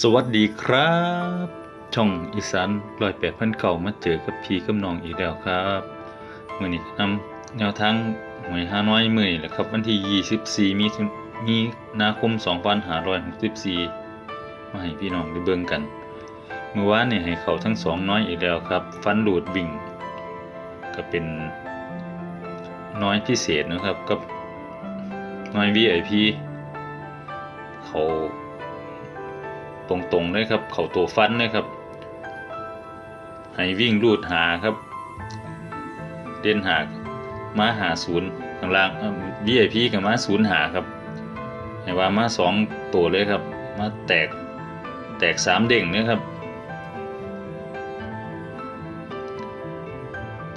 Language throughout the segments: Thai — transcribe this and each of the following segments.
สวัสดีครับ ช่องอีสานรอยแปดพันเก่ามาเจอกับพี่กับน้องอีกแล้วครับมื่อนี้นำแนวทางหวยฮาน้อยมื่อนี้แหละครับ วันที่ 24 มีมีนาคม 2564 มาให้พี่น้องได้เบิ่งกัน เมื่อวานนี่ให้เขาทั้งสองน้อยอีกแล้วครับ ฟันหลูดบิ่ง ก็เป็นน้อยพิเศษนะครับกับน้อย VIP เขา ตรงๆเลยครับ เข่าตัวฟันเลยครับ ให้วิ่งรูดหาครับ เด่นหามาหาศูนย์ข้างล่างบีไอพีกับมาศูนย์หาครับให้ว่ามาสองตัวเลยครับ มาแตกแตกสามเด้งเนี่ยครับ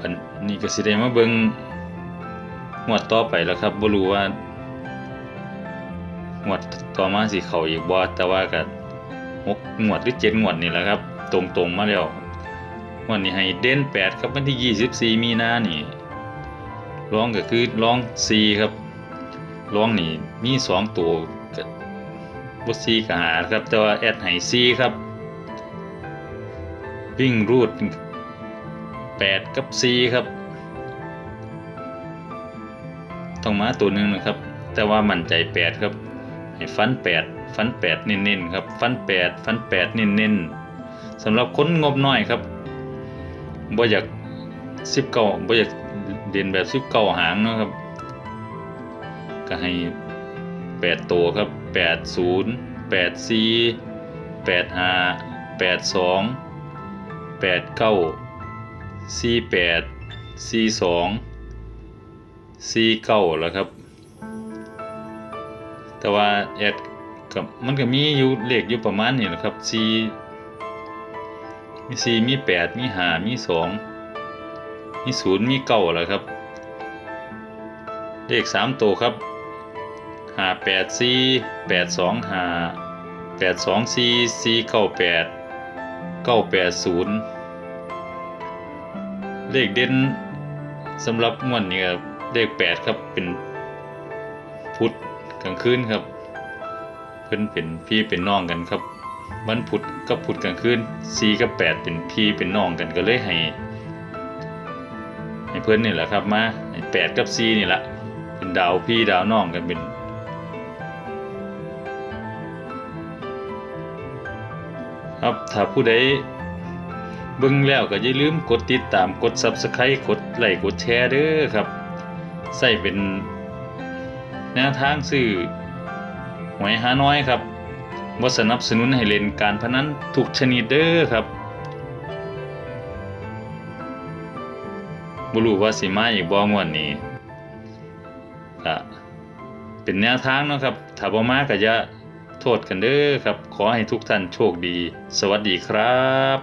นนี่ก็สิได้มาเบิงงวดต่อไปแล้วครับบ่รู้ว่างวดต่อมาสิเข้าอีกบ่แต่ว่าก็ หกงวดหรือเจ็ดงวดนี่แหละครับ ตรงๆมาแล้ววันนี้ให้เด่นแปดครับวันที่ยี่สิบี่มีนานี่ร้องก็คือร้องสี่ครับร้องนี่มีสองตัวกับซีกับหาครับ แต่ว่าแอดให้สี่ครับวิ่งรูดแปดกับสี่ครับต้องมาตัวหนึ่งนะครับ แต่ว่ามั่นใจแปดครับ ให้ฟันแปด ฟันแปดเน้นๆครับฟันแปดฟันแปดเน้นๆสำหรับคนงบน้อยครับบ่อยากสิบเก้าบ่อยากเด่นแบบสิบเก้าหางนะครับ ก็ให้แปดตัวครับแปดศูนย์แปดสี่แปดห้าแปดสองแปดเก้าสี่แปดสี่สองสี่เก้าแล้วครับ แต่ว่าแอด กับมันก็มีอยู่เลขอยู่ประมาณนี้แหละครับสี่มีสี่มีแปดมีห้ามีสองมีศูนย์มีเก้าแหละครับ เลขสามตัวครับห้าแปดสี่แปดสองห้าแปดสองสี่สี่เก้าแปดเก้าแปดศูนย์เลขเด่นสำหรับงวดนี้ครับเลขแปดครับเป็นพุทธกลางคืนครับ เพิ่นเป็นพี่เป็นน้องกันครับวันพุธกับพุธกลางคืนสี่กับแปดเป็นพี่เป็นน้องกันก็เลยให้ให้เพิ่อนนี่แหละครับมาให้แปดกับสี่นี่แหละเป็นดาวพี่ดาวน้องกันเป็นครับถ้าผู้ใดเบิ่งแล้วก็อย่าลืมกดติดตามกด Subscribe กดไลค์กดแชร์เด้อครับ ใส่เป็นแนวทางซื้อ หวยหาน้อยครับบ่สนับสนุนให้เล่นการพนันทุกชนิดเด้อครับบ่รู้ว่าสิมาอีกบ่มวนนี้ก็เป็นแนวทางนะครับถ้าบ่มาก็อย่าโทษกันเด้อครับ ขอให้ทุกท่านโชคดี สวัสดีครับ